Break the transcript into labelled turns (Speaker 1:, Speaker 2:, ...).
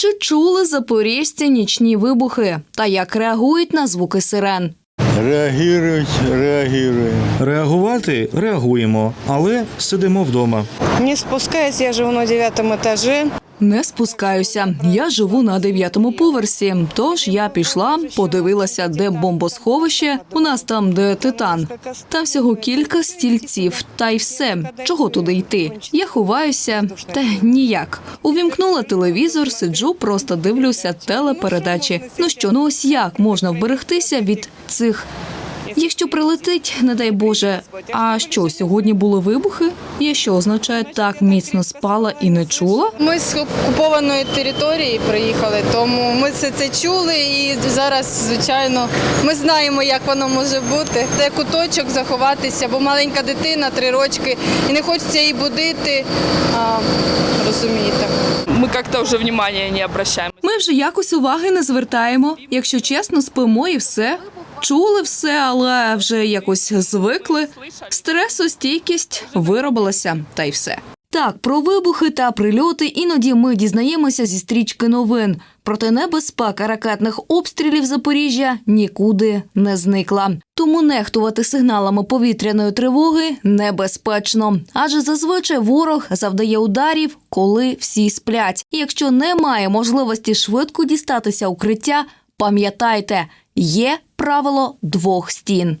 Speaker 1: Чи чули запоріжці нічні вибухи та як реагують на звуки сирен?
Speaker 2: Реагують, реагируємо.
Speaker 3: Реагувати реагуємо, але сидимо вдома.
Speaker 4: Не спускаюсь, я живу на дев'ятому этаже.
Speaker 1: Не спускаюся. Я живу на дев'ятому поверсі. Тож я пішла, подивилася, де бомбосховище. У нас там, де титан. Там всього кілька стільців, та й все. Чого туди йти? Я ховаюся, та ніяк. Увімкнула телевізор, сиджу, просто дивлюся телепередачі. Ну що, ну ось як можна вберегтися від цих. Якщо прилетить, не дай Боже. А що сьогодні були вибухи? Я що означає так міцно спала і не чула?
Speaker 4: Ми з окупованої території приїхали, тому ми все це чули і зараз, звичайно, ми знаємо, як воно може бути. Де куточок заховатися, бо маленька дитина, три рочки, і не хочеться її будити. А, розумієте.
Speaker 5: мы как-то уже внимания не обращаем.
Speaker 1: Ми вже якось уваги не звертаємо. Якщо чесно, спимо і все. Чули все, але вже якось звикли. Стресостійкість виробилася, та й все. Так, про вибухи та прильоти іноді ми дізнаємося зі стрічки новин. Проте небезпека ракетних обстрілів Запоріжжя нікуди не зникла. Тому нехтувати сигналами повітряної тривоги небезпечно. Адже зазвичай ворог завдає ударів, коли всі сплять. Якщо немає можливості швидко дістатися укриття, пам'ятайте, є правило двох стін.